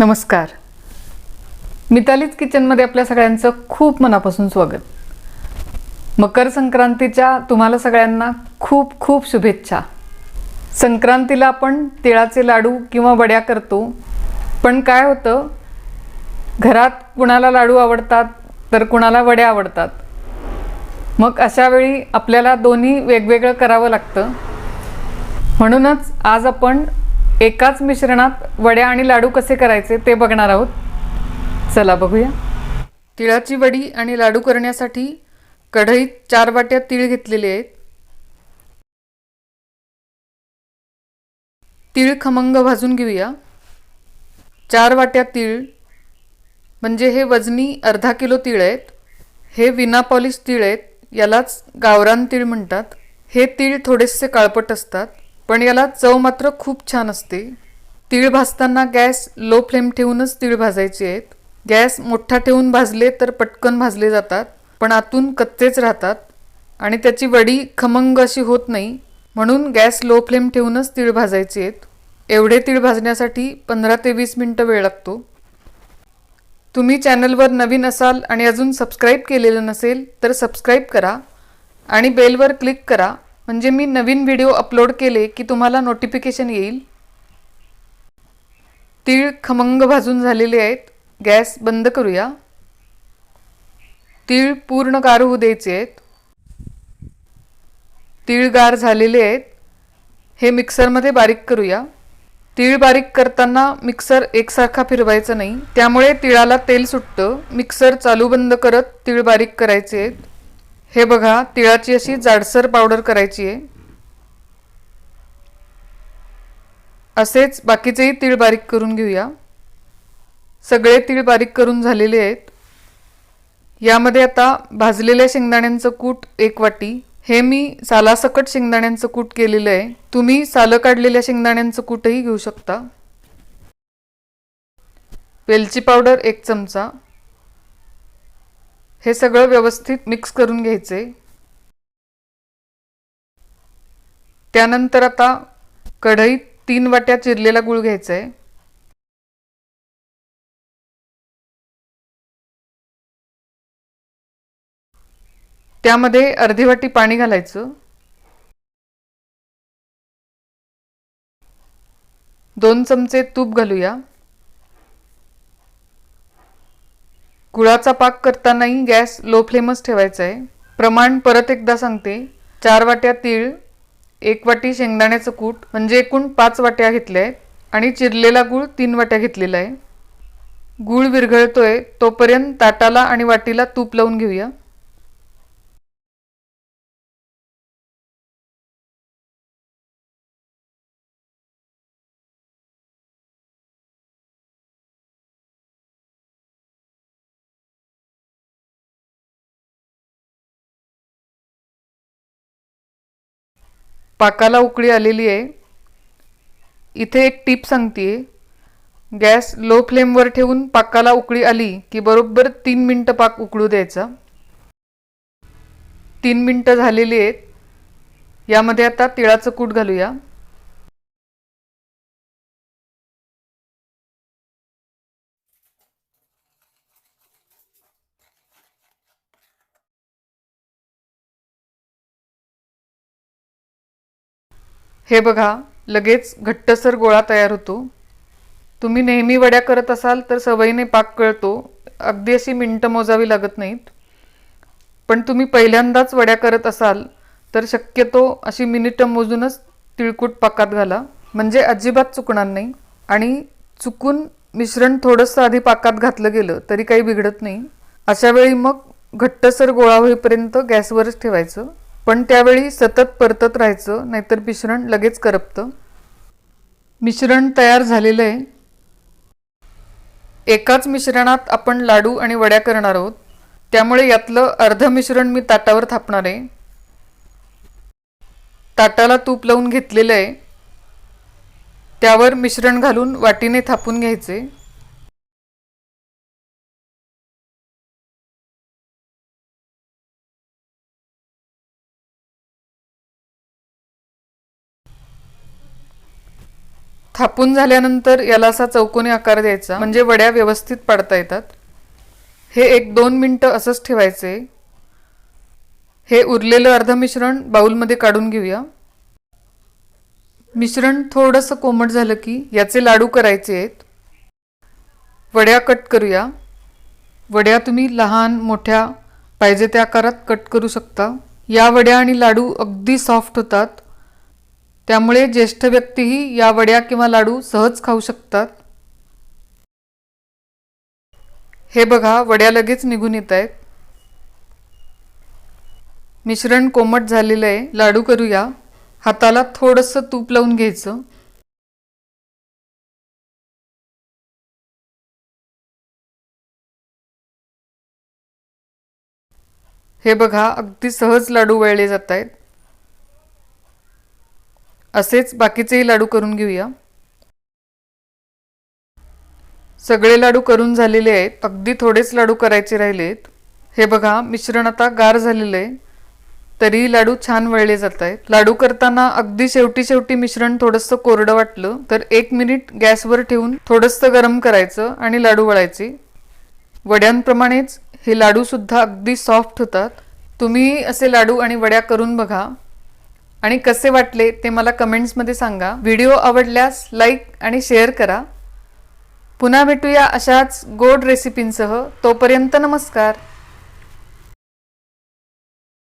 नमस्कार. मितालीज किचनमध्ये आपल्या सगळ्यांचं खूप मनापासून स्वागत. मकर संक्रांतीच्या तुम्हाला सगळ्यांना खूप खूप शुभेच्छा. संक्रांतीला आपण तिळाचे लाडू किंवा वड्या करतो. पण काय होतं? घरात कुणाला लाडू आवडतात तर कुणाला वड्या आवडतात. मग अशा वेळी आपल्याला दोन्ही वेगवेगळं करावं लागतं. म्हणूनच आज आपण एकाच मिश्रणात वड्या आणि लाडू कसे करायचे ते बघणार आहोत. चला बघूया. तिळाची वडी आणि लाडू करण्यासाठी कढईत चार वाट्या तीळ घेतलेले आहेत. तीळ खमंग भाजून घेऊया. चार वाट्या तीळ म्हणजे हे वजनी अर्धा किलो तीळ आहेत. हे विना पॉलिश तीळ आहेत यालाच गावरान तीळ म्हणतात. हे तीळ थोडेसे काळपट असतात. पण याला चव मात्र खूप छान असते. तीळ भाजताना गॅस लो फ्लेम ठेवूनच तीळ भाजायचे आहेत. गॅस मोठा ठेवून भाजले तर पटकन भाजले जातात पण आतून कच्चेच राहतात आणि त्याची वडी खमंग अशी होत नाही. म्हणून गॅस लो फ्लेम ठेवूनच तीळ भाजायचे आहेत. एवढे तीळ भाजण्यासाठी पंधरा ते वीस मिनटं वेळ लागतो. तुम्ही चॅनलवर नवीन असाल आणि अजून सबस्क्राईब केलेलं नसेल तर सबस्क्राईब करा आणि बेलवर क्लिक करा. म्हणजे मी नवीन व्हिडिओ अपलोड केले की तुम्हाला नोटिफिकेशन येईल. तीळ खमंग भाजून झालेले आहेत. गॅस बंद करूया. तीळ पूर्ण गार होऊ द्यायचे आहेत. तीळ गार झालेले आहेत. हे मिक्सरमध्ये बारीक करूया. तीळ बारीक करताना मिक्सर एकसारखा फिरवायचा नाही. त्यामुळे तिळाला तेल सुटतं. मिक्सर चालू बंद करत तीळ बारीक करायचे आहेत. हे बघा तिळाची अशी जाडसर पावडर करायची आहे. असेच बाकीचेही तीळ बारीक करून घेऊया. सगळे तीळ बारीक करून झालेले आहेत. यामध्ये आता भाजलेल्या शेंगदाण्यांचं कूट एक वाटी. हे मी सालासकट शेंगदाण्यांचं कूट केलेलं आहे. तुम्ही सालं काढलेल्या शेंगदाण्यांचं कूटही घेऊ शकता. वेलची पावडर एक चमचा. हे सगळं व्यवस्थित मिक्स करून घ्यायचे. त्यानंतर आता कढईत तीन वाट्या चिरलेला गुळ घ्यायचा आहे त्यामध्ये अर्धी वाटी पाणी घालायचं. दोन चमचे तूप घालूया. गुळाचा पाक करतानाही गॅस लो फ्लेमच ठेवायचा आहे प्रमाण परत एकदा सांगते. चार वाट्या तीळ एक वाटी शेंगदाण्याचं कूट म्हणजे एकूण पाच वाट्या घेतल्या आहेत आणि चिरलेला गूळ तीन वाट्या घेतलेला आहे गूळ विरघळतोय तोपर्यंत ताटाला आणि वाटीला तूप लावून घेऊया. पाकाला उकळी आलेली आहे. इथे एक टीप सांगते गॅस लो फ्लेमवर ठेवून पाकाला उकळी आली की बरोबर तीन मिनटं पाक उकळू द्यायचा. तीन मिनटं झालेली आहेत. यामध्ये आता तिळाचं कूट घालूया. हे बघा लगेच घट्टसर गोळा तयार होतो. तुम्ही नेहमी वड्या करत असाल तर सवयीने पाक कळतो. अगदी अशी मिनटं मोजावी लागत नाहीत. पण तुम्ही पहिल्यांदाच वड्या करत असाल तर शक्यतो अशी मिनिटं मोजूनच तिळकूट पाकात घाला. म्हणजे अजिबात चुकणार नाही. आणि चुकून मिश्रण थोडंसं आधी पाकात घातलं गेलं तरी काही बिघडत नाही. अशा वेळी मग घट्टसर गोळा होईपर्यंत गॅसवरच ठेवायचं. पण त्यावेळी सतत परतत राहायचं नाहीतर मिश्रण लगेच करपतं. मिश्रण तयार झालेलं आहे एकाच मिश्रणात आपण लाडू आणि वड्या करणार आहोत. त्यामुळे यातलं अर्ध मिश्रण मी ताटावर थापणार आहे. ताटाला तूप लावून घेतलेलं आहे. त्यावर मिश्रण घालून वाटीने थापून घ्यायचे. थापून झाल्यानंतर याला असा चौकोनी आकार द्यायचा. म्हणजे वड्या व्यवस्थित पाडता येतात. हे एक दोन मिनटं असंच ठेवायचे. हे उरलेलं अर्ध मिश्रण बाऊलमध्ये काढून घेऊया. मिश्रण थोडंसं कोमट झालं की याचे लाडू करायचे आहेत. वड्या कट करूया. वड्या तुम्ही लहान मोठ्या पाहिजे त्या आकारात कट करू शकता. या वड्या आणि लाडू अगदी सॉफ्ट होतात. त्यामुळे ज्येष्ठ व्यक्तीही या वड्या किंवा लाडू सहज खाऊ शकतात. हे बघा वड्या लगेच निघून येत आहेत. मिश्रण कोमट झालेलं आहे. लाडू करूया. हाताला थोडंसं तूप लावून घ्यायचं. हे बघा अगदी सहज लाडू वळले जात आहेत. असेच बाकीचेही लाडू करून घेऊया. सगळे लाडू करून झालेले आहेत. अगदी थोडेच लाडू करायचे राहिलेत. हे बघा मिश्रण आता गार झालेलं आहे. तरी लाडू छान वळले जात आहेत. लाडू करताना अगदी शेवटी शेवटी मिश्रण थोडंसं कोरडं वाटलं तर एक मिनिट गॅसवर ठेवून थोडंसं गरम करायचं आणि लाडू वळायचे. वड्यांप्रमाणेच हे लाडूसुद्धा अगदी सॉफ्ट होतात. तुम्ही असे लाडू आणि वड्या करून बघा. आणि कसे वाटले ते मला कमेंट्समध्ये सांगा. व्हिडिओ आवडल्यास लाईक आणि शेअर करा. पुन्हा भेटूया अशाच गोड रेसिपींसह. तोपर्यंत नमस्कार.